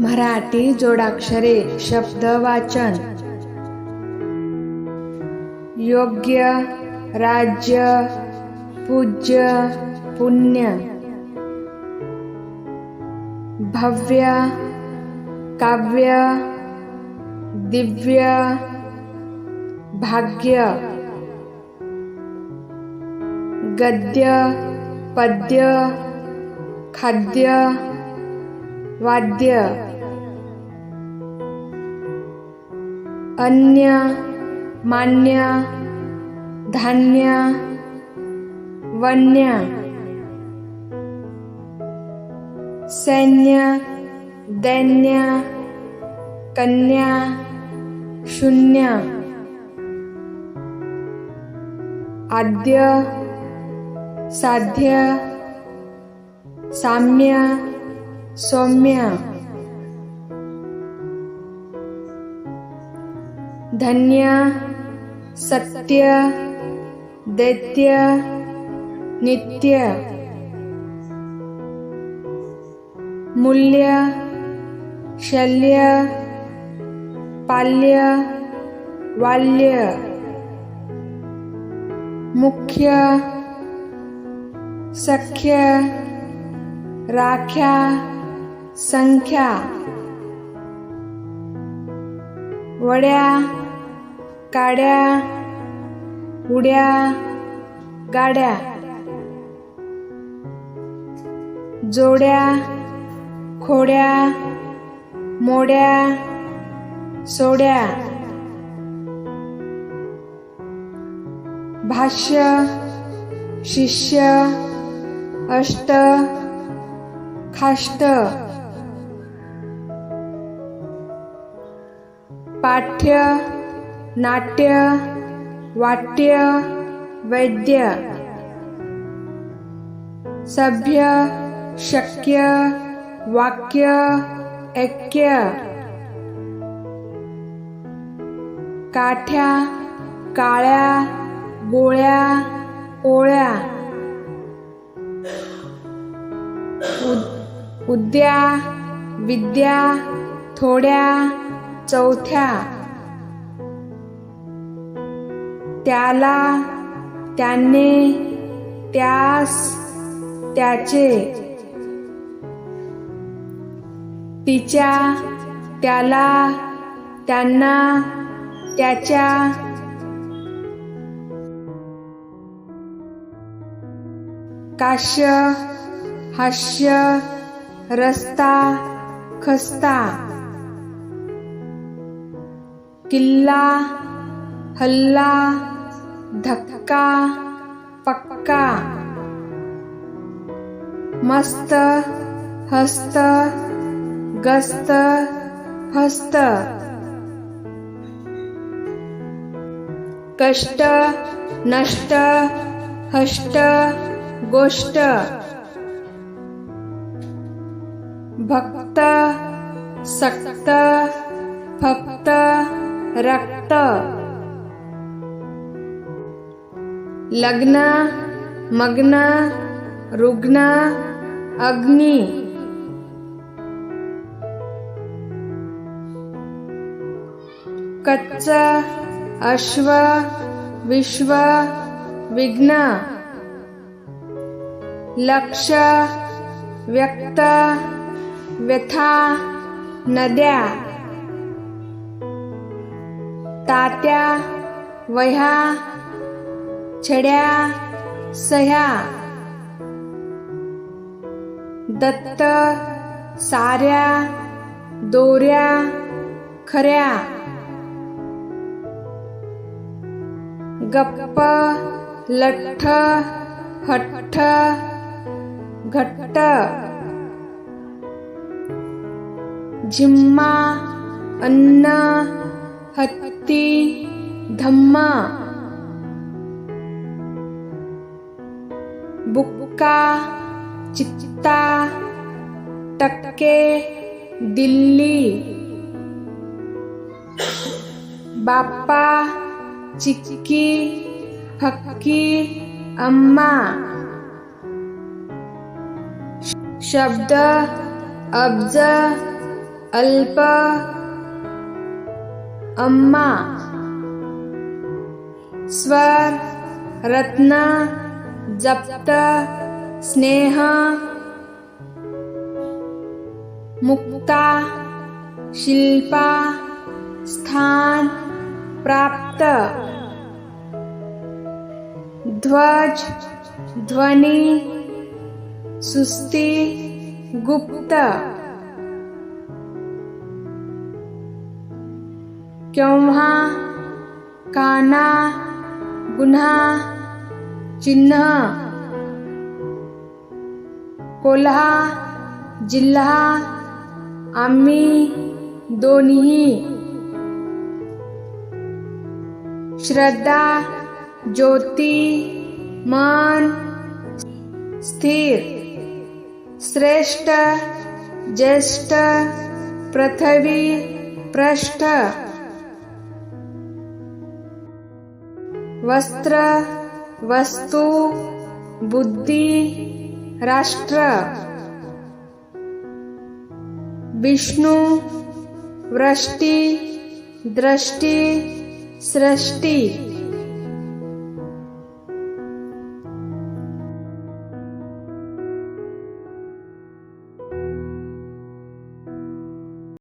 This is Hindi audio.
मराठी जोडाक्षरे, शब्द, वाचन. योग्य, राज्य, पूज्य, पुण्य. भव्य, काव्य, दिव्य, भाग्य. गद्य, पद्य, खाद्य वाद्य। अन्य मान्य धान्य वन्य। सैन्य दैन्य कन्या शून्य। आद्य साध्य साम्य। सौम्य। धन्य सत्य दैत्य नित्य। मूल्य शल्य पाल्य वाल्य। मुख्य सख्य राख्या। संख्या. वड्या काड्या उड्या गाड्या. जोड्या खोड्या मोड्या सोड्या. भाष्य शिष्य अष्ट खाष्ट. पाठ्य, नाट्य, वाट्य, वैद्य, सभ्य, शक्य, वाक्य, ऐक्य, काठ्या, काळ्या, गोळ्या, ओळ्या उद्या, विद्या, थोड्या चौथ्या. त्याला त्याने त्यास त्याचे. तिच्या त्याला त्यांना त्याच्या. काश्य हास्य रस्ता खस्ता. किल्ला हल्ला धक्का पक्का। मस्त हस्त गस्त हस्त कष्ट नष्ट हष्ट गोष्ट। भक्त सक्त फक्त रक्त. लग्न मग्न रुग्ण अग्नी. कच्च अश्व विश्व विघ्न. लक्ष व्यक्त व्यथा नद्या. तात्या वह्या छड्या सह्या दत्त साऱ्या दोऱ्या खऱ्या गप्प लठ्ठ हट्ठ घट्ट झिम्मा अन्न हत्ती धम्मा बुक्का चित्ता टक्के दिल्ली बाप्पा चिक्की फक्की अम्मा शब्द अब्ज अल्प अम्मा। स्वर रत्न जप्त स्नेह मुक्ता शिल्पा स्थान प्राप्त। ध्वज ध्वनि सुस्ती गुप्त। केव्हा काना गुन्हा, चिन्ह, कोल्हा, जिल्हा, आम्ही, दोन्ही, श्रद्धा, ज्योती, मन, स्थिर, श्रेष्ठ, ज्येष्ठ, पृथ्वी, पृष्ठ। વસ્ત્ર વસ્તુ બુદ્ધિ રાષ્ટ્ર. વિષ્ણુ વૃષ્ટિ દ્રષ્ટિ સૃષ્ટિ.